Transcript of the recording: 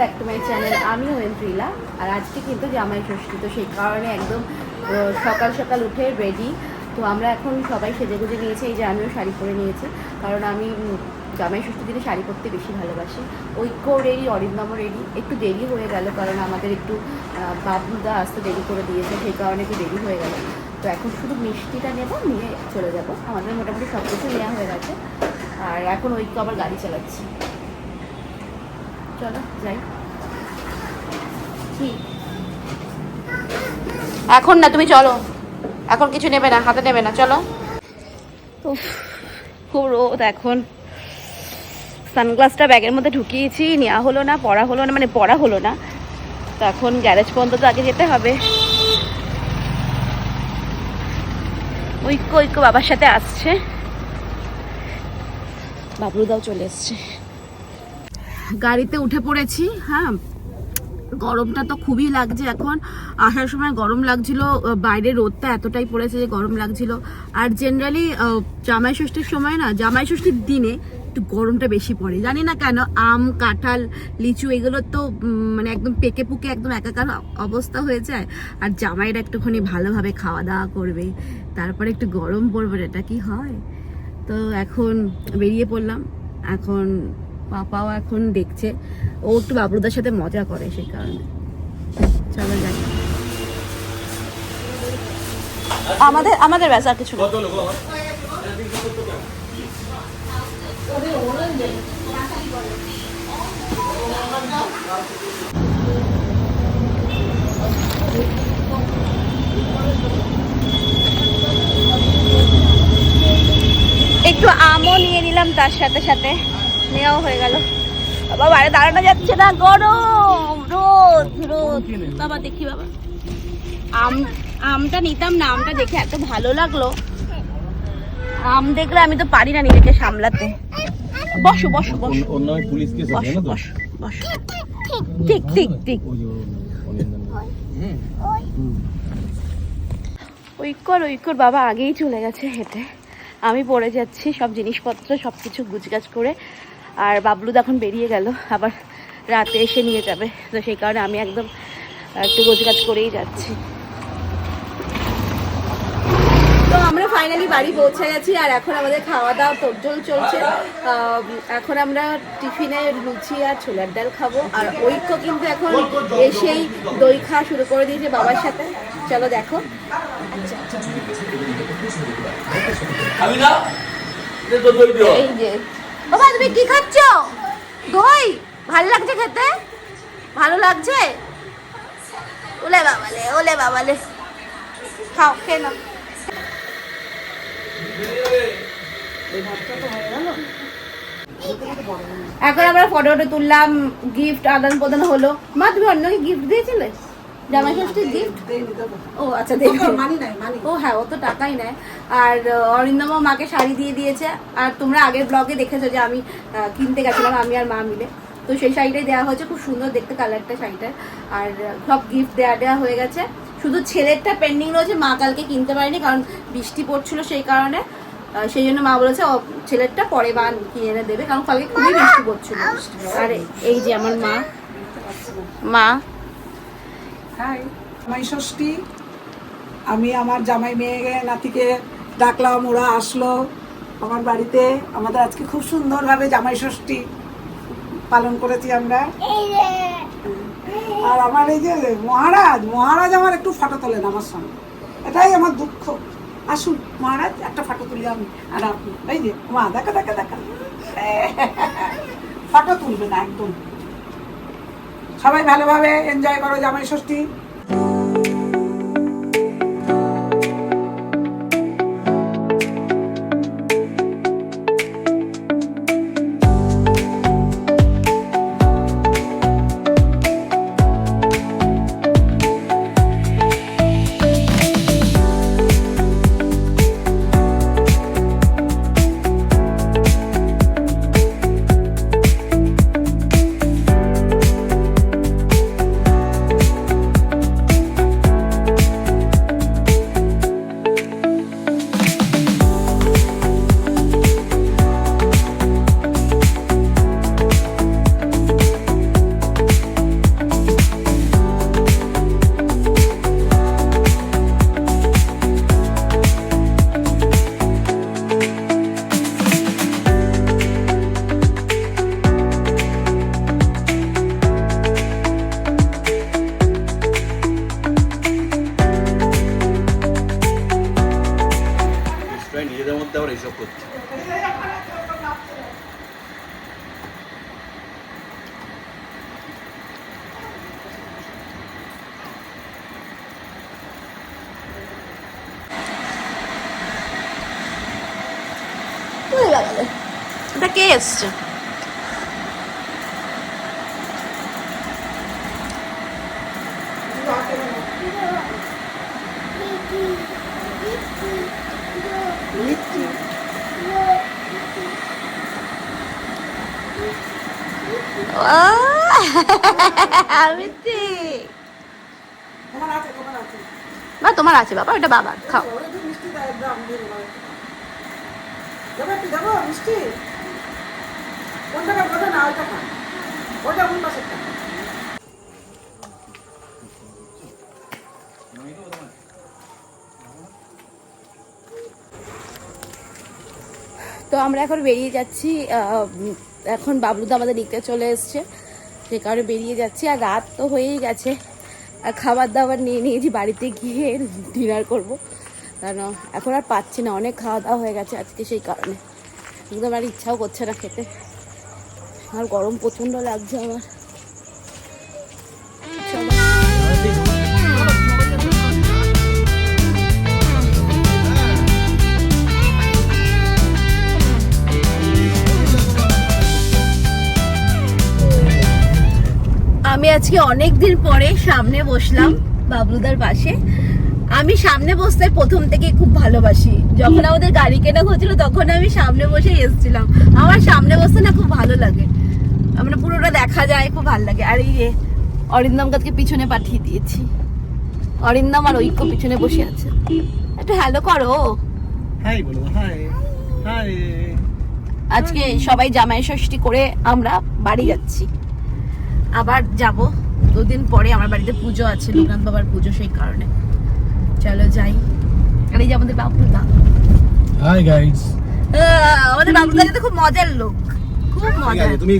Back to my channel আমি ওয়েন্দ্রিলা আর আজকে কিন্তু জামাই ষষ্ঠী, তো সেই কারণে একদম সকাল সকাল উঠে রেডি তো আমরা এখন সবাই সেজে গুজে নিয়েছি, এই যে আমিও শাড়ি পরে নিয়েছি। কারণ আমি জামাই ষষ্ঠী দিনে শাড়ি পরতে বেশি ভালোবাসি। ঐক্য রেডি অরিন্দমও রেডি একটু দেরি হয়ে গেল, কারণ আমাদের একটু বাবুদা আসতে দেরি করে দিয়েছে, সেই কারণে একটু দেরি হয়ে গেল। তো এখন শুধু মিষ্টিটা নেব, নিয়ে চলে যাব। আমাদের মোটামুটি সব কিছু নেওয়া হয়ে গেছে। আর এখন ঐক্য আবার গাড়ি চালাচ্ছি। চলো, যাই। এখন না, তুমি চলো। এখন কিছু নেবে না, হাতে নেবে না, চলো। খুব রোদ এখন। সানগ্লাসটা ব্যাগের মধ্যে ঢুকিয়েছি, নেওয়া হলো না, পড়া হলো না মানে পড়া হলো না। তো এখন গ্যারেজ পর্যন্ত তো আগে যেতে হবে। ঐক্য ঐক্য বাবার সাথে আসছে। বাবলুদাও চলে এসছে। গাড়িতে উঠে পড়েছি হ্যাঁ। গরমটা তো খুবই লাগছে এখন। আসার সময় গরম লাগছিল বাইরে রোদটা এতটাই পড়েছে যে গরম লাগছিল। আর জেনারেলি জামাই ষষ্ঠীর সময় না, জামাই ষষ্ঠীর দিনে একটু গরমটা বেশি পড়ে। জানি না কেন, আম, কাঁঠাল, লিচু এগুলো তো মানে একদম পেকে পুকে একদম একাকার অবস্থা হয়ে যায়। আর জামাইরা একটুখানি ভালোভাবে খাওয়া দাওয়া করবে, তারপরে একটু গরম পড়বে, এটা কি হয়? তো এখন বেরিয়ে পড়লাম। এখন পাপাও এখন দেখছে। ও একটু বাবুদার সাথে মজা করে সেই কারণে। চলো যাই। আমাদের আমাদের ব্যাস আর কিছু। একটু আমও নিয়ে নিলাম তার সাথে সাথে। নেওয়াও হয়ে গেল। বাবা বাইরে দাঁড়ানো যাচ্ছে না গরম রোদ রোদ। বাবা দেখি বাবা। আম আমটা নিতাম না আমটা দেখে এত ভালো লাগল। আম দেখলে আমি তো পারি না নিজেকে সামলাতে। বসো বসো বসো। ওর পুলিশ কেস আছে বসো না তো? বসো বসো ঠিক ঠিক ঠিক। ঐক্যর ঐক্যর বাবা আগেই চলে গেছে হেঁটে। আমি পড়ে যাচ্ছি সব জিনিসপত্র সব কিছু গুছগাছ করে। আর বাবলু এখন বেরিয়ে গেল আবার রাতে এসে নিয়ে যাবে। তো সেই কারণে আমি একদম একটু গোছগাছ করেই যাচ্ছি। তো আমরা ফাইনালি বাড়ি পৌঁছে গেছি আর এখন আমাদের খাওয়া দাওয়া তোরজোল চলছে এখন আমরা টিফিনে লুচি আর ছোলার ডাল খাব। আর ঐক্য কিন্তু এখন এসেই দই খাওয়া শুরু করে দিয়েছে বাবার সাথে। চলো দেখো। এই যে। বাবা, তুমি কি খাচ্ছ? দই? ভালো লাগছে খেতে? ভালো লাগছে? ওলে বাবালে ওলে বাবালে। খাও, খেয়ে নাও। এখন আমরা ফটো তুললাম গিফট আদান প্রদান হলো। মা, তুমি অন্যকে গিফট দিয়েছিলে? জামাই ষষ্ঠীর গিফট ও আচ্ছা দেখো ও হ্যাঁ ও তো টাকাই নেয়। আর অরিন্দম মাকে শাড়ি দিয়ে দিয়েছে। আর তোমরা আগের ব্লগে দেখেছ যে আমি কিনতে গেছিলাম আমি আর মা মিলে। তো সেই শাড়িটাই দেওয়া হয়েছে। খুব সুন্দর দেখতে কালারটা শাড়িটার আর সব গিফট দেওয়া দেওয়া হয়ে গেছে। শুধু ছেলেরটা পেন্ডিং রয়েছে মা কালকে কিনতে পারেনি কারণ বৃষ্টি পড়ছিল সেই কারণে। সেই জন্য মা বলেছে ছেলেরটা পরে বা কিনে এনে দেবে। কারণ কালকে খুবই বৃষ্টি পড়ছিল। আর এই যে আমার মা মা হাই জামাই ষষ্ঠী। আমি আমার জামাই মেয়ে নাতিকে ডাকলাম ওরা আসলো। আমার বাড়িতে আমাদের আজকে খুব সুন্দরভাবে জামাই ষষ্ঠী পালন করেছি আমরা। আর আমার এই যে মহারাজ মহারাজ আমার একটু ফটো তোলেন আমার সঙ্গে। এটাই আমার দুঃখ। আসুন মহারাজ একটা ফটো তুলি আমি আর আপনি। এই যে মা দেখা দেখা দেখা। ফটো তুলবে না একদম। সবাই ভালোভাবে এনজয় করো জামাই ষষ্ঠী। নাটক করছে। এটা কে এসছে লিচি আমি তোমার আছে তোমার আছে বা তোমার আছে বাবা ওটা বাবার খাও। তো আমরা এখন বেরিয়ে যাচ্ছি এখন বাবলুদা আমাদের নিতে চলে এসছে। সে কারণে বেরিয়ে যাচ্ছি। আর রাত তো হয়েই গেছে। আর খাবার দাবার নিয়ে নিয়েছি, বাড়িতে গিয়ে ডিনার করব। কারণ এখন আর পাচ্ছি না, অনেক খাওয়া দাওয়া হয়ে গেছে আজকে সেই কারণে। একদম আর ইচ্ছাও করছে না খেতে। আর গরম প্রচণ্ড লাগছে আমার। আমি আজকে অনেক দিন পরে সামনে বসলাম বাবলুদার পাশে। আমি সামনে বসতে প্রথম থেকে খুব ভালোবাসি। যখন আমাদের গাড়ি কেনা হচ্ছিল তখন আমি সামনে বসে এসেছিলাম। আমার সামনে বসতে না খুব ভালো লাগে। আমরা পুরোটা দেখা যায় খুব ভালো লাগে। আর এই যে অরিন্দম গাছকে পিছনে পাঠিয়ে দিয়েছি। অরিন্দম আর ঐক্য পিছনে বসে আছে। একটু হ্যালো করো। হাই বলো হাই হাই আজকে সবাই জামাই ষষ্ঠী করে আমরা বাড়ি যাচ্ছি। আবার যাব। দুদিন পরে আমার বাড়িতে পুজো আছে লোকান বাবার পুজো সেই কারণে। চলো যাই। আর এই যে আমাদের বাবুদা। হাই গাইস আমাদের বাবুদা কিন্তু খুব মজার লোক। খুব মজার। তুমি